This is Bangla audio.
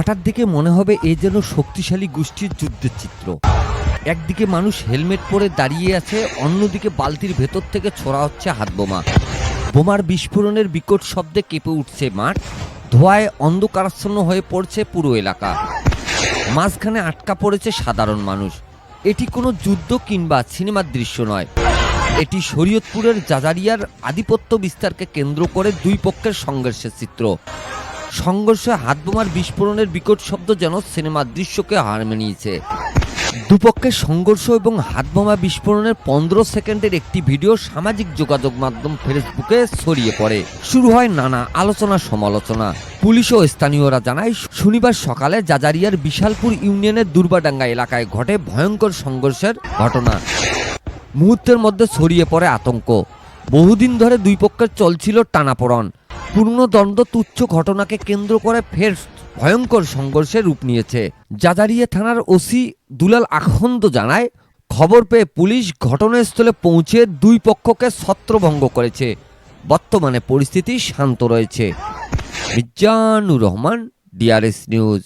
হঠাৎ দেখে মনে হবে এ যেন শক্তিশালী গোষ্ঠীর যুদ্ধের চিত্র। একদিকে মানুষ হেলমেট পরে দাঁড়িয়ে আছে, অন্যদিকে বালতির ভেতর থেকে ছোড়া হচ্ছে হাত বোমা। বোমার বিস্ফোরণের বিকট শব্দে কেঁপে উঠছে মাঠ, ধোঁয়ায় অন্ধকারাচ্ছন্ন হয়ে পড়ছে পুরো এলাকা। মাঝখানে আটকা পড়েছে সাধারণ মানুষ। এটি কোনো যুদ্ধ কিংবা সিনেমার দৃশ্য নয়। এটি শরীয়তপুরের জাজারিয়ার আধিপত্য বিস্তারকে কেন্দ্র করে দুই পক্ষের সংঘর্ষের চিত্র। সংঘর্ষে হাতবোমার বিস্ফোরণের বিকট শব্দ যেন সিনেমার দৃশ্যকে হার মানিয়েছে। দুপক্ষের সংঘর্ষ এবং হাতবোমা বিস্ফোরণের পনেরো সেকেন্ডের একটি ভিডিও সামাজিক যোগাযোগ মাধ্যম ফেসবুকে ছড়িয়ে পড়ে। শুরু হয় নানা আলোচনা সমালোচনা। পুলিশ ও স্থানীয়রা জানায়, শনিবার সকালে জাজারিয়ার বিশালপুর ইউনিয়নের দুর্বাডাঙ্গা এলাকায় ঘটে ভয়ঙ্কর সংঘর্ষের ঘটনা। মুহূর্তের মধ্যে ছড়িয়ে পড়ে আতঙ্ক। বহুদিন ধরে দুই পক্ষের চলছিল টানাপোড়ন। দ্বন্দ্ব তুচ্ছ ঘটনাকে কেন্দ্র করে ফের ভয়ঙ্কর সংঘর্ষে রূপ নিয়েছে। জাজারিয়া থানার ওসি দুলাল আখন্দ জানায়, খবর পেয়ে পুলিশ ঘটনাস্থলে পৌঁছে দুই পক্ষকে ছত্রভঙ্গ করেছে। বর্তমানে পরিস্থিতি শান্ত রয়েছে। Mirzanur Rahman, DRS news.